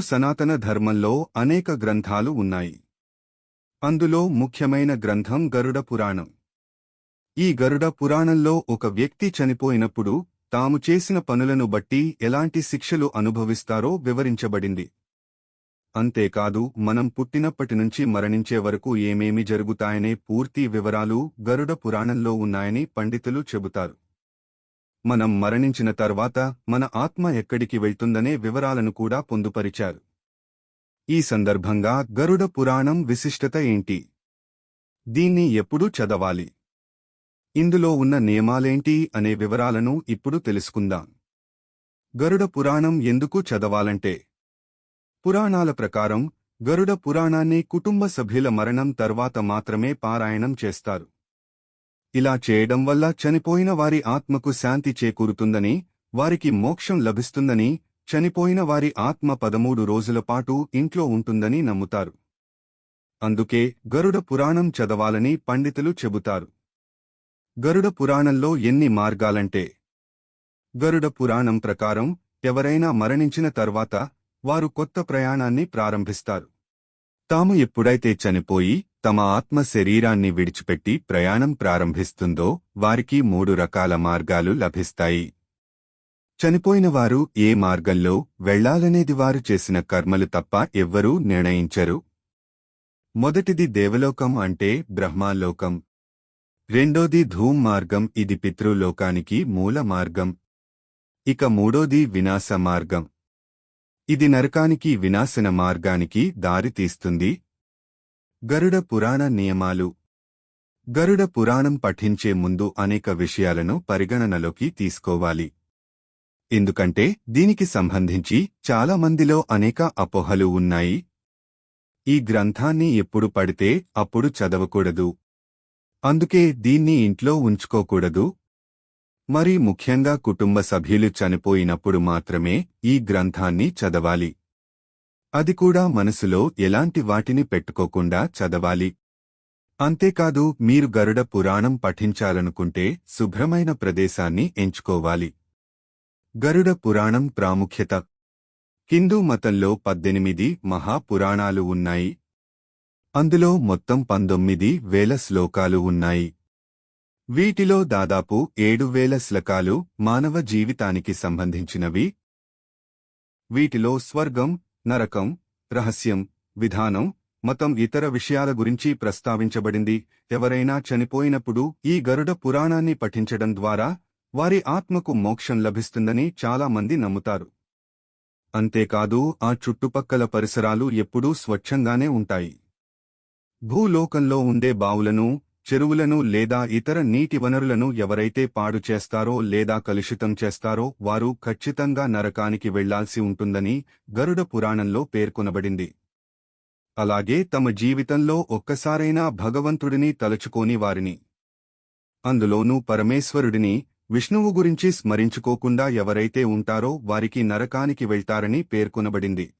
సనాతన ధర్మంలో అనేక గ్రంథాలు ఉన్నాయి. అందులో ముఖ్యమైన గ్రంథం గరుడ పురాణం. ఈ గరుడ పురాణంలో ఒక వ్యక్తి చనిపోయినప్పుడు తాము చేసిన పనులను బట్టి ఎలాంటి శిక్షలు అనుభవిస్తారో వివరించబడింది. అంతేకాదు మనం పుట్టినప్పటి నుంచి మరణించే వరకు ఏమేమి జరుగుతాయనే పూర్తి వివరాలు గరుడ పురాణంలో ఉన్నాయని పండితులు చెబుతారు. మనం మరణించిన తర్వాత మన ఆత్మ ఎక్కడికి వెళ్తుందనే వివరాలను కూడా పొందుపరిచారు. ఈ సందర్భంగా గరుడ పురాణం విశిష్టత ఏంటి? దీన్ని ఎప్పుడు చదవాలి? ఇందులో ఉన్న నియమాలేంటి అనే వివరాలను ఇప్పుడు తెలుసుకుందాం. గరుడ పురాణం ఎందుకు చదవాలంటే పురాణాల ప్రకారం గరుడ పురాణాన్ని కుటుంబ సభ్యుల మరణం తర్వాత మాత్రమే పారాయణం చేస్తారు. ఇలా చేయడం వల్ల చనిపోయిన వారి ఆత్మకు శాంతి చేకూరుతుందని వారికి మోక్షం లభిస్తుందని చనిపోయిన వారి ఆత్మ పదమూడు రోజుల పాటు ఇంట్లో ఉంటుందని నమ్ముతారు. అందుకే గరుడ పురాణం చదవాలని పండితులు చెబుతారు. గరుడ పురాణంలో ఎన్ని మార్గాలంటే గరుడ పురాణం ప్రకారం ఎవరైనా మరణించిన తర్వాత వారు కొత్త ప్రయాణాన్ని ప్రారంభిస్తారు. తాము ఎప్పుడైతే చనిపోయి తమ ఆత్మ శరీరాన్ని విడిచిపెట్టి ప్రయాణం ప్రారంభిస్తుందో వారికి మూడు రకాల మార్గాలు లభిస్తాయి. చనిపోయిన వారు ఏ మార్గంలో వెళ్ళాలనేది వారు చేసిన కర్మలు తప్ప ఎవ్వరూ నిర్ణయించరు. మొదటిది దేవలోకం అంటే బ్రహ్మాలోకం. రెండోది ధూమ్ మార్గం ఇది పితృలోకానికి మూల మార్గం. ఇక మూడోది వినాశ మార్గం. ఇది నరకానికి వినాశన మార్గానికి దారితీస్తుంది గరుడ పురాణ నియమాలు. గరుడ పురాణం పఠించే ముందు అనేక విషయాలను పరిగణనలోకి తీసుకోవాలి. ఎందుకంటే దీనికి సంబంధించి చాలా మందిలో అనేక అపోహలు ఉన్నాయి. ఈ గ్రంథాన్ని ఎప్పుడు పడితే అప్పుడు చదవకూడదు. అందుకే దీన్ని ఇంట్లో ఉంచుకోకూడదు. మరి ముఖ్యంగా కుటుంబ సభ్యులు చనిపోయినప్పుడు మాత్రమే ఈ గ్రంథాన్ని చదవాలి. అది కూడా మనసులో ఎలాంటి వాటిని పెట్టుకోకుండా చదవాలి? అంతేకాదు మీరు గరుడ పురాణం పఠించాలనుకుంటే శుభ్రమైన ప్రదేశాన్ని ఎంచుకోవాలి. గరుడ పురాణం ప్రాముఖ్యత. హిందూ మతంలో పద్దెనిమిది మహాపురాణాలు ఉన్నాయి. అందులో మొత్తం పంతొమ్మిది వేల శ్లోకాలు ఉన్నాయి. వీటిలో దాదాపు ఏడు వేల శ్లోకాలు మానవ జీవితానికి సంబంధించినవి. వీటిలో స్వర్గం నరకం రహస్యం విధానం మతం ఇతర విషయాల గురించి ప్రస్తావించబడింది. ఎవరైనా చనిపోయినప్పుడు ఈ గరుడ పురాణాన్ని పఠించడం ద్వారా వారి ఆత్మకు మోక్షం లభిస్తుందని చాలా మంది నమ్ముతారు. అంతేకాదు ఆ చుట్టుపక్కల పరిసరాలు ఎప్పుడూ స్వచ్ఛంగానే ఉంటాయి. భూలోకంలో ఉండే బావులను చెరువులను లేదా ఇతర నీటి వనరులను ఎవరైతే పాడు చేస్తారో లేదా కలుషితం చేస్తారో వారు ఖచ్చితంగా నరకానికి వెళ్ళాల్సి ఉంటుందని గరుడ పురాణంలో పేర్కొనబడింది. అలాగే తమ జీవితంలో ఒక్కసారైనా భగవంతుడిని తలుచుకోని వారిని. అందులోనూ పరమేశ్వరుడిని విష్ణువు గురించి స్మరించుకోకుండా ఎవరైతే ఉంటారో వారికి నరకానికి వెళ్తారని పేర్కొనబడింది.